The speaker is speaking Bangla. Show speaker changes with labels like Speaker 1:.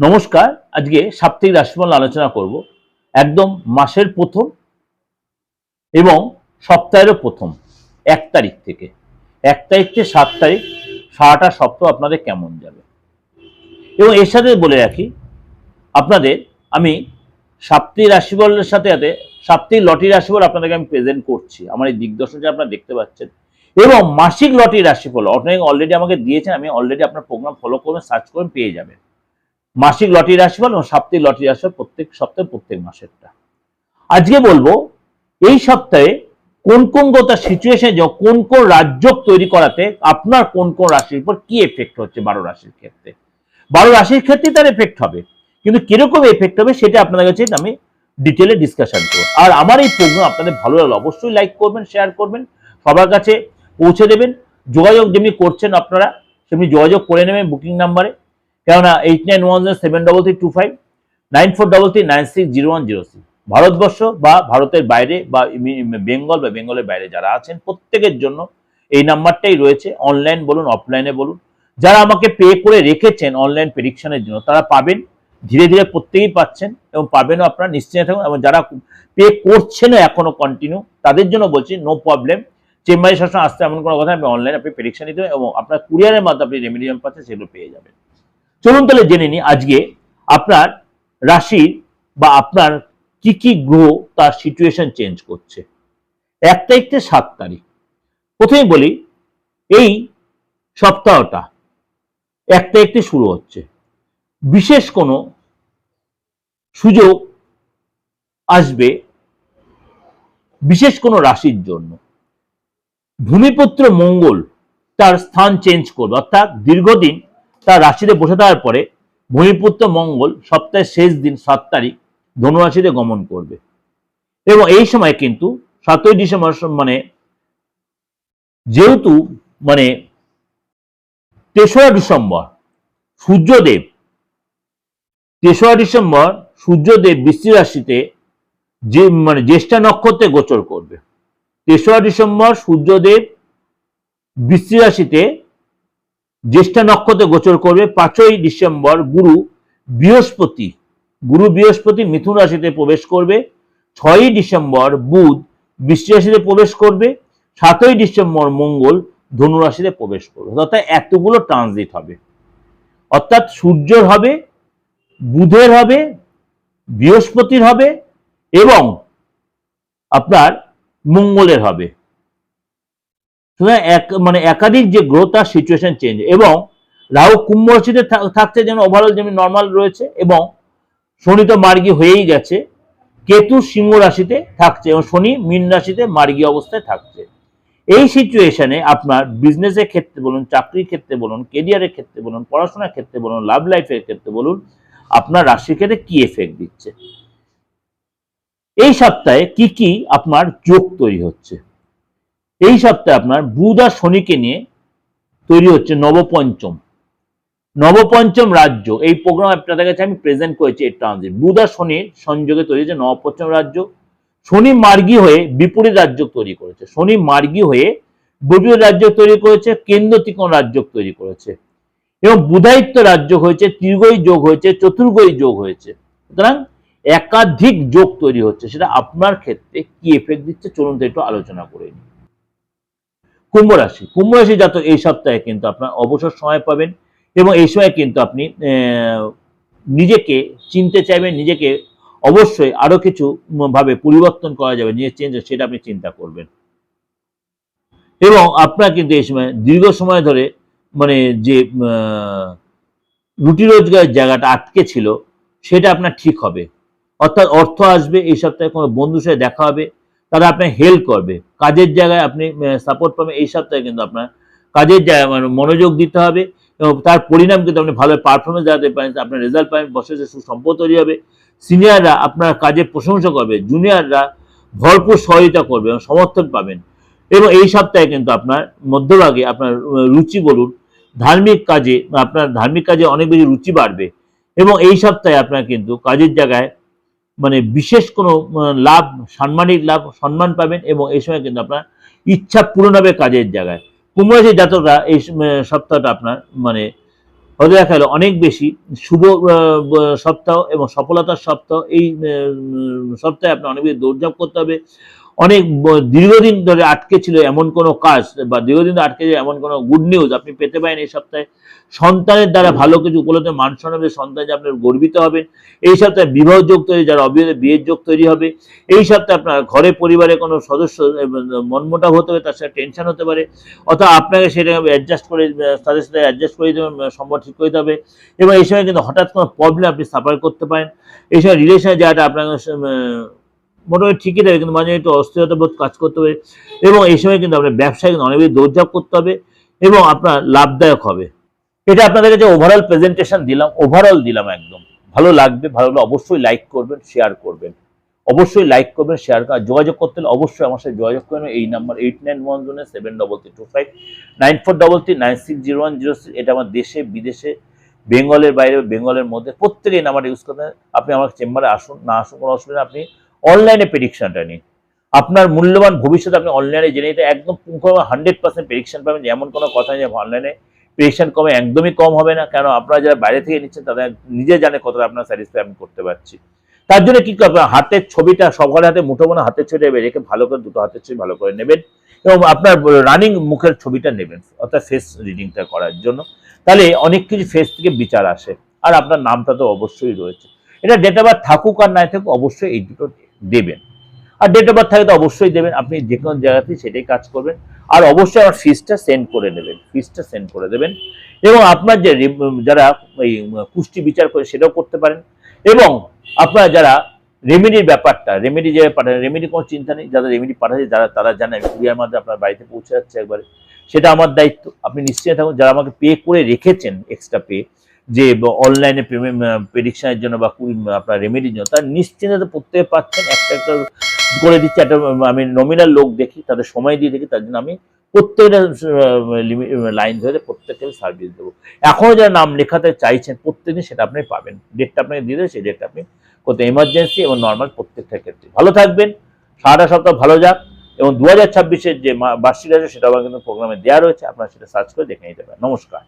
Speaker 1: নমস্কার, আজকে সাপ্তাহিক রাশিফল আলোচনা করব। একদম মাসের প্রথম এবং সপ্তাহেরও প্রথম, এক তারিখ থেকে। এক তারিখ থেকে সাত তারিখ, সারাটা সপ্তাহ আপনাদের কেমন যাবে? এবং এর সাথে বলে রাখি, আপনাদের আমি সাপ্তাহিক রাশিফলের সাথে সাথে সাপ্তাহিক লটি রাশিফল আপনাদেরকে আমি প্রেজেন্ট করছি। আমার এই দিগদর্শন যে আপনারা দেখতে পাচ্ছেন। এবং মাসিক লটি রাশিফল অনেক অলরেডি আমাকে দিয়েছেন, আমি অলরেডি আপনার প্রোগ্রাম ফলো করবেন সার্চ করবেন, পেয়ে যাবেন। মাসিক লটারি রাশিফল এবং সাপ্তাহিক লটারি রাশিফল প্রত্যেক সপ্তাহে, প্রত্যেক মাসেরটা। আজকে বলব, এই সপ্তাহে কোন কোন গোটা সিচুয়েশন কোন কোন রাজ্য তৈরি করাতে আপনার কোন কোন রাশির উপর কি এফেক্ট হচ্ছে বারো রাশির ক্ষেত্রে? বারো রাশির ক্ষেত্রে তার এফেক্ট হবে। কিন্তু কীরকম এফেক্ট হবে সেটা আপনাদের কাছে আমি ডিটেলে ডিসকাশন করব। আর আমার এই প্রোগ্রাম আপনাদের ভালো লাগল অবশ্যই লাইক করবেন শেয়ার করবেন, সবার কাছে পৌঁছে দেবেন। যোগাযোগ যেমনি করছেন আপনারা, সেমনি যোগাযোগ করে নেবেন বুকিং নাম্বারে কেননা eight nine one zero seven double three two five nine four double three nine six zero one zero six Bharatvarsha বা ভারতের বাইরে বা বেঙ্গল বা বেঙ্গলের বাইরে যারা আছেন, প্রত্যেকের জন্য এই নাম্বারটাই রয়েছে। অনলাইন বলুন অফলাইনে বলুন। যারা আমাকে পে করে রেখেছেন অনলাইন প্রেডিকশনের জন্য, তারা পাবেন। ধীরে ধীরে প্রত্যেকেই পাচ্ছেন এবং পাবেনও আপনারা নিশ্চিন্ত থাকুন। এবং যারা পে করছেনও এখনও কন্টিনিউ তাদের জন্য বলছি নো প্রবলেম চেম্বারে সবসময় আসতে এমন কোনো কথা আমি অনলাইন আপনি প্রেডিকশন নিতে এবং আপনার কুরিয়ারের মাধ্যমে আপনি রেমিডিয়াম পাচ্ছেন, সেগুলো পেয়ে যাবেন। চলুন তাহলে জেনে নিই আজকে আপনার রাশির বা আপনার কি কি গ্রহ তার সিচুয়েশন চেঞ্জ করছে। এক তারিখ থেকে সাত তারিখ। প্রথমে বলি, এই সপ্তাহটা এক তারিখ থেকে শুরু হচ্ছে। বিশেষ কোনো সুযোগ আসবে বিশেষ কোনো রাশির জন্য। ভূমিপুত্র মঙ্গল তার স্থান চেঞ্জ করবে, অর্থাৎ দীর্ঘদিন তার রাশিতে বসে থাকার পরে ভূমিপুত্র মঙ্গল সপ্তাহের শেষ দিন সাত তারিখ ধনুরাশিতে গমন করবে। এবং এই সময় কিন্তু সাতই ডিসেম্বর মানে যেহেতু মানে তেসরা ডিসেম্বর সূর্যদেব, তেসরা ডিসেম্বর সূর্যদেব বৃষ্টি রাশিতে যে মানে জ্যেষ্ঠা নক্ষত্রে গোচর করবে। তেসরা ডিসেম্বর সূর্যদেব বৃষ্টি রাশিতে জ্যেষ্ঠা নক্ষত্রে গোচর করবে পাঁচই ডিসেম্বর গুরু বৃহস্পতি। গুরু বৃহস্পতি মিথুন রাশিতে প্রবেশ করবে। ছয়ই ডিসেম্বর বুধ বৃষ্টি রাশিতে প্রবেশ করবে। সাতই ডিসেম্বর মঙ্গল ধনু রাশিতে প্রবেশ করবে। অর্থাৎ এতগুলো ট্রানজিট হবে। অর্থাৎ সূর্যের হবে, বুধের হবে, বৃহস্পতির হবে এবং আপনার মঙ্গলের হবে। সুতরাং এক মানে একাধিক যে গ্রহ তার সিচুয়েশন চেঞ্জ এবং রাহু কুম্ভ রাশিতে থাকছে যেন ওভারঅল যেমন নর্মাল রয়েছে, এবং শনি তো মার্গী হয়েই গেছে, কেতু সিংহ রাশিতে থাকছে, এবং শনি মীন রাশিতে মার্গী অবস্থায় থাকছে। এই সিচুয়েশনে আপনার বিজনেসের ক্ষেত্রে বলুন, চাকরির ক্ষেত্রে বলুন কেরিয়ারের ক্ষেত্রে বলুন, পড়াশোনার ক্ষেত্রে বলুন লাভ লাইফের ক্ষেত্রে বলুন, আপনার রাশির ক্ষেত্রে কি এফেক্ট দিচ্ছে? এই সপ্তাহে কি কি আপনার যোগ তৈরি হচ্ছে? এই সপ্তাহে আপনার বুধ আর শনিকে নিয়ে তৈরি হচ্ছে নবপঞ্চম। নবপঞ্চম রাজ্য, এই প্রোগ্রাম আপনাদের কাছে আমি প্রেজেন্ট করেছি এই ট্রানজিট বুধ আর শনির সংযোগে তৈরি হচ্ছে নবপঞ্চম রাজ্য। শনি মার্গী হয়ে বিপরীত রাজ্য তৈরি করেছে। শনি মার্গী হয়ে বিপরীত রাজ্য তৈরি করেছে, কেন্দ্র ত্রিকোণ রাজ্য তৈরি করেছে। এবং বুধায়িত্ব রাজ্য হয়েছে ত্রিগই যোগ হয়েছে চতুর্গই যোগ হয়েছে। সুতরাং একাধিক যোগ তৈরি হচ্ছে। সেটা আপনার ক্ষেত্রে কি এফেক্ট দিচ্ছে? চলুন তো একটু আলোচনা করে নিই। কুম্ভ রাশি। কুম্ভ রাশি জাতক এই সপ্তাহে কিন্তু আপনার অবসর সময় পাবেন এবং এই সময় কিন্তু আপনি নিজেকে চিনতে চাইবেন, নিজেকে অবশ্যই আরও কিছু ভাবে পরিবর্তন করা যাবে, নিজের চেঞ্জ সেটা আপনি চিন্তা করবেন। এবং আপনার কিন্তু এই সময় দীর্ঘ সময় ধরে মানে যে রুটি রোজগারের জায়গাটা আটকে ছিল, সেটা আপনার ঠিক হবে। অর্থাৎ অর্থ আসবে, এই সপ্তাহে কোনো বন্ধুর সাথে দেখা হবে তারা আপনার হেল্প করবে। কাজের জায়গায় আপনি সাপোর্ট পাবেন। এই সপ্তাহে কিন্তু আপনার কাজের জায়গায় মানে মনোযোগ দিতে হবে এবং তার পরিণাম কিন্তু আপনি ভালো পারফরমেন্স দেখাতে পারেন, আপনার রেজাল্ট পাবেন বসে সুসম্পদ তৈরি হবে সিনিয়ররা আপনার কাজের প্রশংসা করবে জুনিয়ররা ভরপুর সহযোগিতা করবে এবং সমর্থন পাবেন। এবং এই সপ্তাহে কিন্তু আপনার মধ্যভাগে আপনার রুচি বলুন, ধার্মিক কাজে, আপনার ধার্মিক কাজে অনেক বেশি রুচি বাড়বে। এবং এই সপ্তাহে আপনার কিন্তু কাজের জায়গায় মানে বিশেষ কোনো লাভ, সাম্মানিক লাভ, সম্মান পাবেন এবং এই সময় কিন্তু আপনার ইচ্ছা পূরণ হবে কাজের জায়গায়। কুম্ভ রাশির জাতকরা এই সপ্তাহটা আপনার মানে হতে দেখা গেল অনেক বেশি। শুভ সপ্তাহ এবং সফলতার সপ্তাহ। এই সপ্তাহে আপনার অনেক বেশি দৌড়ঝাঁপ করতে হবে। অনেক দীর্ঘদিন ধরে আটকে ছিল এমন কোনো কাজ বা দীর্ঘদিন আটকে ছিল এমন কোনো গুড নিউজ আপনি পেতে পারেন এই সপ্তাহে। সন্তানের দ্বারা ভালো কিছু উপলব্ধ মান সম্মান হবে সন্তান যে আপনার গর্বিত হবেন এই সপ্তাহে বিবাহ যোগ তৈরি যারা অবিবাহিত বিয়ের যোগ তৈরি হবে। এই সপ্তাহে আপনার ঘরে পরিবারে কোনো সদস্য মনমোটাভ হতে হবে তার সাথে টেনশন হতে পারে। অথবা আপনাকে সেটা অ্যাডজাস্ট করে তাদের সাথে অ্যাডজাস্ট করে দিতে সম্পর্ক ঠিক করে হবে। এবং এই সময় কিন্তু হঠাৎ কোনো প্রবলেম আপনি সাফার করতে পারেন। এই সময় রিলেশনে আপনার আহ, মোটামুটি ঠিকই থাকবে কিন্তু মাঝে একটু অস্থিরতা বোধ কাজ করতে হবে এবং এই সময় কিন্তু আপনার ব্যবসায় কিন্তু অনেক দৌড়ঝাঁপ করতে হবে এবং আপনার লাভদায়ক হবে। এটা আপনাদের কাছে ওভারঅল প্রেজেন্টেশন দিলাম ওভারঅল দিলাম একদম। ভালো লাগবে, ভালো অবশ্যই লাইক করবেন শেয়ার করবেন। অবশ্যই লাইক করবেন শেয়ার করা যোগাযোগ করতে হলে অবশ্যই আমার সাথে যোগাযোগ করবেন। এই নাম্বার এইট নাইন ওয়ান জোনে seven double three two five nine four double three nine six zero one zero six এটা আমার দেশে, বিদেশে, বেঙ্গলের বাইরে, বেঙ্গলের মধ্যে প্রত্যেকে এই নাম্বার ইউজ করতে আপনি আমার চেম্বারে আসুন, না আসুন কোনো অসুবিধা আপনি অনলাইনে প্রেডিকশনটা নিন। আপনার মূল্যবান ভবিষ্যৎ আপনি অনলাইনে জেনে নিতে একদম হান্ড্রেড পার্সেন্ট প্রেডিকশন পাবেন। এমন কোনো কথা নেই অনলাইনে প্রেডিকশন কমে একদমই কম হবে না। কেন? আপনারা যারা বাইরে থেকে নিচ্ছেন, তারা নিজে জানে কতটা আপনার স্যাটিসফাই আমি করতে পারছি। তার জন্য কি করবেন? হাতের ছবিটা, সবার হাতে মুঠো মনে হাতের ছবিটা রেখে ভালো করে দুটো হাতের ছবি ভালো করে নেবেন এবং আপনার রানিং মুখের ছবিটা নেবেন, অর্থাৎ ফেস রিডিংটা করার জন্য। তাহলে অনেক কিছু ফেস থেকে বিচার আসে। আর আপনার নামটা তো অবশ্যই রয়েছে। এটা ডেট অফ থাকুক আর নাই থাকুক, অবশ্যই এই দুটো দেবেন। আর ডেট অফ বার্থ থাকে তো অবশ্যই দেবেন, আপনি যে কোনো জায়গাতেই সেটাই কাজ করবেন। আর অবশ্যই আমার ফিজটা সেন্ড করে নেবেন ফিজটা সেন্ড করে দেবেন। এবং আপনার যে যারা এই পুষ্টি বিচার করে সেটাও করতে পারেন। এবং আপনারা যারা রেমেডির ব্যাপারটা রেমেডি যে পাঠান রেমেডি কোনো চিন্তা নেই যারা রেমেডি পাঠাচ্ছে যারা, তারা জানে কুরিয়ার মাধ্যমে আপনার বাড়িতে পৌঁছে যাচ্ছে একবারে। সেটা আমার দায়িত্ব। আপনি নিশ্চয়ই থাকুন, যারা আমাকে পে করে রেখেছেন এক্সট্রা পে যে অনলাইনে পেমেন্ট প্রেডিকশনের জন্য বা আপনার রেমেডির জন্য, তার নিশ্চিন্তে প্রত্যেকে পাচ্ছেন। একটা একটা করে দিচ্ছে, একটা আমি নমিনাল লোক দেখি, তাদের সময় দিয়ে দেখি, তার জন্য আমি প্রত্যেকটা লাইন ধরে প্রত্যেককে সার্ভিস দেবো। এখনও যারা নাম লেখাতে চাইছেন, প্রত্যেকদিন সেটা আপনি পাবেন। ডেটটা আপনাকে দিয়ে দেবে সেই ডেটটা আপনি কোথাও এমার্জেন্সি এবং নর্মাল প্রত্যেকটা ক্ষেত্রে। ভালো থাকবেন, সারাটা সপ্তাহ ভালো যাক এবং দু হাজার ছাব্বিশের যে বার্ষিক আছে সেটা আমার কিন্তু প্রোগ্রামে দেওয়া রয়েছে, আপনারা সেটা সার্চ করে দেখে নিতে পারেন। নমস্কার।